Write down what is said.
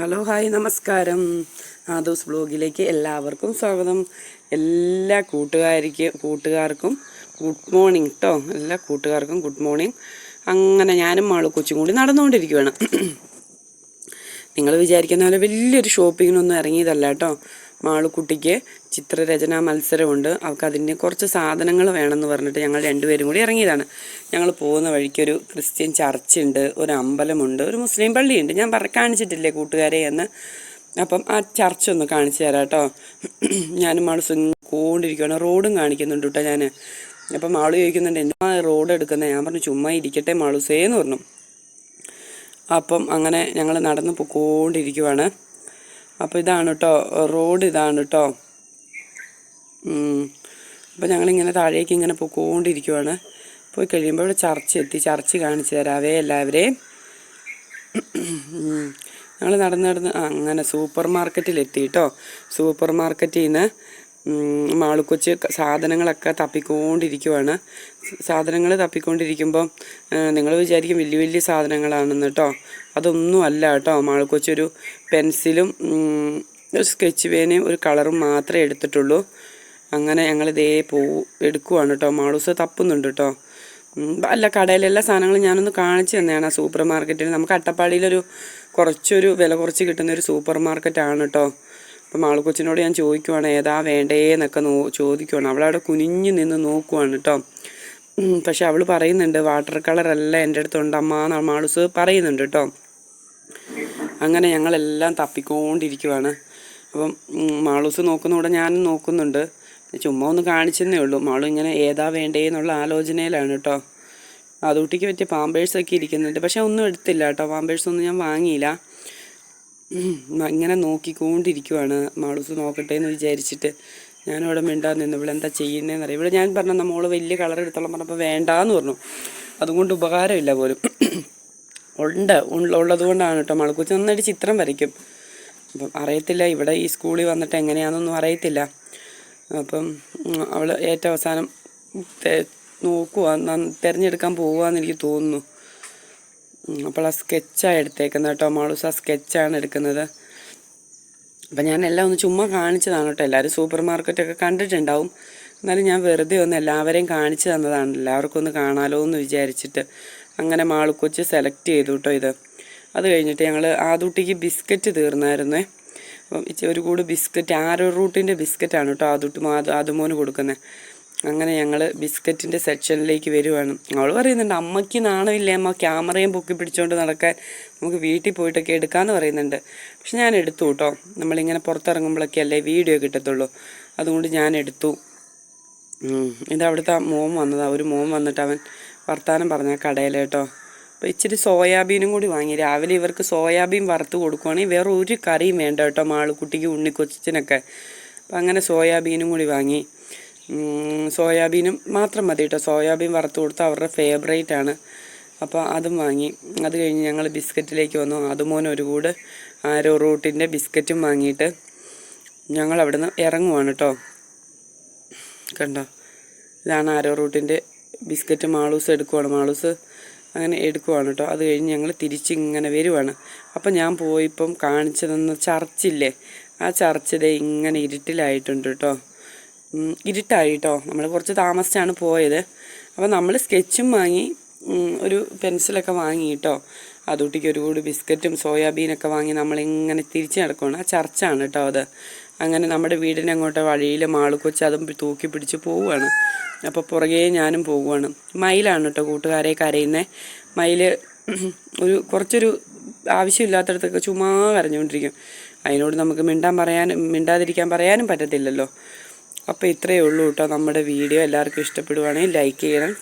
Hello hi നമസ്കാരം. ആദോസ് ബ്ലോഗിലേക്ക് എല്ലാവർക്കും സ്വാഗതം. എല്ലാ കൂട്ടുകാരിക്ക് കൂട്ടുകാർക്കും ഗുഡ് മോർണിംഗ് കേട്ടോ എല്ലാ കൂട്ടുകാർക്കും ഗുഡ് മോർണിംഗ്. അങ്ങനെ ഞാനും മാളു കൊച്ചും കൂടി നടന്നുകൊണ്ടിരിക്കുകയാണ് നിങ്ങൾ വിചാരിക്കുന്ന പോലെ വലിയൊരു ഷോപ്പിങ്ങിനൊന്നും ഇറങ്ങിയതല്ല കേട്ടോ മാളുക്കുട്ടിക്ക് ചിത്രരചനാ മത്സരമുണ്ട്. അവൾക്ക് അതിന് കുറച്ച് സാധനങ്ങൾ വേണമെന്ന് പറഞ്ഞിട്ട് ഞങ്ങൾ രണ്ടുപേരും കൂടി ഇറങ്ങിയതാണ്. ഞങ്ങൾ പോകുന്ന വഴിക്ക് ഒരു ക്രിസ്ത്യൻ ചർച്ചുണ്ട് ഒരു അമ്പലമുണ്ട് ഒരു മുസ്ലിം പള്ളിയുണ്ട്. ഞാൻ പറ കാണിച്ചിട്ടില്ലേ കൂട്ടുകാരെ എന്ന്. അപ്പം ആ ചർച്ച് ഒന്ന് കാണിച്ചു തരാം കേട്ടോ. ഞാനും മാൾ കൊണ്ടിരിക്കുകയാണ് റോഡും കാണിക്കുന്നുണ്ട് കേട്ടോ ഞാൻ അപ്പം മാൾ ചോദിക്കുന്നുണ്ട് എന്താ റോഡ് എടുക്കുന്നത് ഞാൻ പറഞ്ഞു ചുമ്മാ ഇരിക്കട്ടെ മാളുസേ എന്ന് പറഞ്ഞു. അപ്പം അങ്ങനെ ഞങ്ങൾ നടന്ന് പൊക്കോണ്ടിരിക്കുവാണ്. അപ്പോൾ ഇതാണ് കേട്ടോ റോഡ് ഇതാണ് കേട്ടോ അപ്പോൾ ഞങ്ങളിങ്ങനെ താഴേക്ക് ഇങ്ങനെ പൊക്കോണ്ടിരിക്കുവാണ്. പോയി കഴിയുമ്പോൾ ഇവിടെ ചർച്ച് എത്തി. ചർച്ച് കാണിച്ചു തരാവേ എല്ലാവരെയും. ഞങ്ങൾ നടന്ന് നടന്ന് അങ്ങനെ സൂപ്പർ മാർക്കറ്റിൽ എത്തി കേട്ടോ സൂപ്പർ മാർക്കറ്റിൽ നിന്ന് മാളുക്കൊച്ച് സാധനങ്ങളൊക്കെ തപ്പിക്കൊണ്ടിരിക്കുവാണ്. സാധനങ്ങൾ തപ്പിക്കൊണ്ടിരിക്കുമ്പം നിങ്ങൾ വിചാരിക്കും വലിയ വലിയ സാധനങ്ങളാണെന്ന് കേട്ടോ അതൊന്നും അല്ല കേട്ടോ മാളുക്കൊച്ചൊരു പെൻസിലും ഒരു സ്കെച്ച് പേനയും ഒരു കളറും മാത്രമേ എടുത്തിട്ടുള്ളൂ. അങ്ങനെ ഞങ്ങൾ ഇതേ പോ എടുക്കുവാണ് കേട്ടോ മാളൂസ് തപ്പുന്നുണ്ട് കേട്ടോ അല്ല കടയിലെല്ലാ സാധനങ്ങളും ഞാനൊന്ന് കാണിച്ചു തന്നെയാണ് ആ സൂപ്പർ മാർക്കറ്റിൽ നമുക്ക് അട്ടപ്പാടിയിലൊരു കുറച്ചൊരു വില കുറച്ച് കിട്ടുന്ന ഒരു സൂപ്പർ മാർക്കറ്റാണ് കേട്ടോ അപ്പം മാളുകൊച്ചിനോട് ഞാൻ ചോദിക്കുവാണ് ഏതാ വേണ്ടേ എന്നൊക്കെ നോ ചോദിക്കുവാണ്. അവളവിടെ കുനിഞ്ഞു നിന്ന് നോക്കുവാണ് കേട്ടോ പക്ഷെ അവൾ പറയുന്നുണ്ട് വാട്ടർ കളറല്ല എന്റെ അടുത്തുണ്ട് അമ്മ മാളുസ് പറയുന്നുണ്ട് കേട്ടോ അങ്ങനെ ഞങ്ങളെല്ലാം തപ്പിക്കൊണ്ടിരിക്കുവാണ്. അപ്പം മാളൂസ് നോക്കുന്ന കൂടെ ഞാനും നോക്കുന്നുണ്ട്. ചുമ്മാ ഒന്ന് കാണിച്ചെന്നേ ഉള്ളൂ. മാളു ഇങ്ങനെ ഏതാ വേണ്ടേ എന്നുള്ള ആലോചനയിലാണ് കേട്ടോ അതുകുട്ടിക്ക് പറ്റിയ പാമ്പേഴ്സൊക്കെ ഇരിക്കുന്നുണ്ട്. പക്ഷെ ഒന്നും എടുത്തില്ല കേട്ടോ പാമ്പേഴ്സൊന്നും ഞാൻ വാങ്ങിയില്ല. ഇങ്ങനെ നോക്കിക്കൊണ്ടിരിക്കുവാണ്. മാളൂസ് നോക്കട്ടെ എന്ന് വിചാരിച്ചിട്ട് ഞാനവിടെ മിണ്ടാ നിന്ന്. ഇവിടെ എന്താ ചെയ്യുന്നതെന്ന് അറിയാം. ഇവിടെ ഞാൻ പറഞ്ഞ നമ്മൾ വലിയ കളർ എടുത്തോളം പറഞ്ഞപ്പോൾ വേണ്ടാന്ന് പറഞ്ഞു. അതുകൊണ്ട് ഉപകാരമില്ല പോലും. ഉണ്ട് ഉള്ള- ഉള്ളത് കൊണ്ടാണ് കേട്ടോ. മളക്കുച്ചി നന്നായിട്ട് ചിത്രം വരയ്ക്കും. അപ്പം അറിയത്തില്ല ഇവിടെ ഈ സ്കൂളിൽ വന്നിട്ട് എങ്ങനെയാണെന്നൊന്നും അറിയത്തില്ല. അപ്പം അവൾ ഏറ്റവും അവസാനം നോക്കുക തിരഞ്ഞെടുക്കാൻ പോവാന്ന് എനിക്ക് തോന്നുന്നു. അപ്പോൾ ആ സ്കെച്ചാണ് എടുത്തേക്കുന്നത് കേട്ടോ. മാളൂസ് ആ സ്കെച്ചാണ് എടുക്കുന്നത്. അപ്പം ഞാൻ എല്ലാം ഒന്ന് ചുമ്മാ കാണിച്ചതാണ് കേട്ടോ. എല്ലാവരും സൂപ്പർ മാർക്കറ്റൊക്കെ കണ്ടിട്ടുണ്ടാവും. എന്നാലും ഞാൻ വെറുതെ ഒന്ന് എല്ലാവരെയും കാണിച്ചു തന്നതാണ്. എല്ലാവർക്കും ഒന്ന് കാണാലോ എന്ന് വിചാരിച്ചിട്ട് അങ്ങനെ മാളുക്കൊച്ച് സെലക്ട് ചെയ്തു കേട്ടോ ഇത്. അത് കഴിഞ്ഞിട്ട് ഞങ്ങൾ ആദൂട്ടിക്ക് ബിസ്ക്കറ്റ് തീർന്നായിരുന്നേ. അപ്പം ഒരു കൂട് ബിസ്ക്കറ്റ് ആരോ റൂട്ടിന്റെ ബിസ്ക്കറ്റാണ് കേട്ടോ ആദൂട്ടി ആദുമോന് കൊടുക്കുന്നത്. അങ്ങനെ ഞങ്ങൾ ബിസ്ക്കറ്റിന്റെ സെക്ഷനിലേക്ക് വരുവാണ്. അവൾ പറയുന്നുണ്ട് അമ്മയ്ക്ക് നാണമില്ലേ? അമ്മ ക്യാമറയും പൊക്കി പിടിച്ചുകൊണ്ട് നടക്കാൻ നമുക്ക് വീട്ടിൽ പോയിട്ടൊക്കെ എടുക്കാമെന്ന് പറയുന്നുണ്ട്. പക്ഷെ ഞാൻ എടുത്തു കേട്ടോ. നമ്മളിങ്ങനെ പുറത്തിറങ്ങുമ്പോഴൊക്കെ അല്ലേ വീഡിയോ കിട്ടത്തുള്ളൂ. അതുകൊണ്ട് ഞാൻ എടുത്തു. ഇത് അവിടുത്തെ മോൻ വന്നതാ. ഒരു മോം വന്നിട്ട് അവൻ വർത്താനം പറഞ്ഞ കടയിൽ കേട്ടോ. അപ്പോൾ ഇച്ചിരി സോയാബീനും കൂടി വാങ്ങി. രാവിലെ ഇവർക്ക് സോയാബീൻ വറുത്ത് കൊടുക്കുവാണെങ്കിൽ വേറെ ഒരു കറിയും വേണ്ട കേട്ടോ മാളുക്കുട്ടിക്ക് ഉണ്ണിക്കൊച്ചിനൊക്കെ. അപ്പം അങ്ങനെ സോയാബീനും കൂടി വാങ്ങി. സോയാബീനും മാത്രം മതി കേട്ടോ. സോയാബീൻ വറുത്ത് കൊടുത്ത അവരുടെ ഫേവറേറ്റ് ആണ്. അപ്പോൾ അതും വാങ്ങി. അത് കഴിഞ്ഞ് ഞങ്ങൾ ബിസ്ക്കറ്റിലേക്ക് വന്നു. അതുമോനെ ഒരു കൂട് ആരോ റൂട്ടിന്റെ ബിസ്ക്കറ്റും വാങ്ങിയിട്ട് ഞങ്ങൾ അവിടുന്ന് ഇറങ്ങുവാണ് കേട്ടോ. കണ്ടോ? ഇതാണ് ആരോ റൂട്ടിന്റെ ബിസ്ക്കറ്റ് മാളൂസ് എടുക്കുവാണ്. മാളൂസ് അങ്ങനെ എടുക്കുവാണ് കേട്ടോ. അത് കഴിഞ്ഞ് ഞങ്ങൾ തിരിച്ച് ഇങ്ങനെ വരുവാണ്. അപ്പം ഞാൻ പോയിപ്പം കാണിച്ചു തന്ന ചർച്ചില്ലേ? ആ ചർച്ചിതേ ഇങ്ങനെ ഇരുട്ടിലായിട്ടുണ്ട് കേട്ടോ. ഇരുട്ടായി കേട്ടോ നമ്മൾ കുറച്ച് താമസിച്ചാണ് പോയത്. അപ്പോൾ നമ്മൾ സ്കെച്ചും വാങ്ങി ഒരു പെൻസിലൊക്കെ വാങ്ങി കേട്ടോ അതുട്ടിക്ക് ഒരു കൂടി ബിസ്ക്കറ്റും സോയാബീനൊക്കെ വാങ്ങി നമ്മളിങ്ങനെ തിരിച്ച് നടക്കുകയാണ് ആ ചർച്ചാണ് കേട്ടോ അത്. അങ്ങനെ നമ്മുടെ വീടിന്റെ അങ്ങോട്ട് വഴിയിൽ മാളുകൊച്ച് അതും തൂക്കി പിടിച്ച് പോവുകയാണ് അപ്പോൾ പുറകെ ഞാനും പോവുകയാണ് മയിലാണ് കേട്ടോ കൂട്ടുകാരെ കരയുന്നത് മയിൽ ഒരു കുറച്ചൊരു ആവശ്യമില്ലാത്തടത്തൊക്കെ ചുമ്മാ കരഞ്ഞുകൊണ്ടിരിക്കും. അതിനോട് നമുക്ക് മിണ്ടാൻ പറയാനും മിണ്ടാതിരിക്കാൻ പറയാനും പറ്റത്തില്ലല്ലോ. അപ്പോൾ ഇത്രയേ ഉള്ളൂ കേട്ടോ നമ്മുടെ വീഡിയോ. എല്ലാവർക്കും ഇഷ്ടപ്പെടുവാണെങ്കിൽ ലൈക്ക് ചെയ്യണം.